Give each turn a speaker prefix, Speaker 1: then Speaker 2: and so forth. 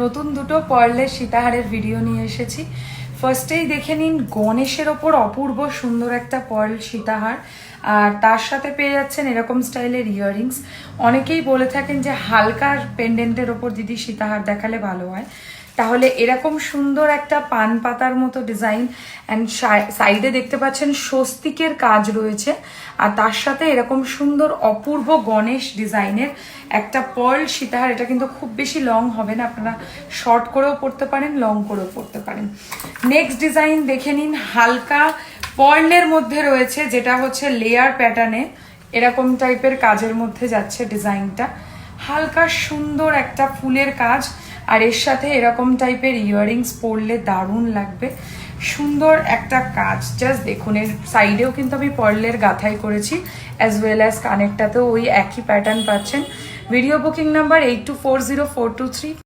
Speaker 1: নতুন দুটো পর্লের সীতাহারের ভিডিও নিয়ে এসেছি। ফার্স্টেই দেখে নিন, গণেশের ওপর অপূর্ব সুন্দর একটা পর্ল সীতাহার। আর তার সাথে পেয়ে যাচ্ছেন এরকম স্টাইলের ইয়াররিংস অনেকেই বলে থাকেন যে হালকার পেন্ডেন্টের ওপর দিদি সীতাহার দেখালে ভালো হয়। তাহলে এরকম সুন্দর একটা পান পাতার মতো ডিজাইন অ্যান্ড সাইডে দেখতে পাচ্ছেন স্বস্তিকের কাজ রয়েছে। আর তার সাথে এরকম সুন্দর অপূর্ব গণেশ ডিজাইনের একটা পার্ল সীতাহার, এটা কিন্তু খুব বেশি লং হবে না। আপনারা শর্ট করেও পড়তে পারেন লং করেও পড়তে পারেন। নেক্সট ডিজাইন দেখে নিন, হালকা পার্লের মধ্যে রয়েছে, যেটা হচ্ছে লেয়ার প্যাটার্নে এরকম টাইপের কাজের মধ্যে যাচ্ছে ডিজাইনটা হালকা সুন্দর একটা ফুলের কাজ। আর এর সাথে এরকম টাইপের ইয়ারিংস পরলে দারুণ লাগবে। সুন্দর একটা কাজ। জাস্ট দেখুন, এর সাইডেও কিন্তু আমি পর্লের গাথাই করেছি অ্যাজ ওয়েল অ্যাজ কানেরটাতেও ওই একই প্যাটার্ন পাচ্ছেন। Video booking number eight two four zero four two three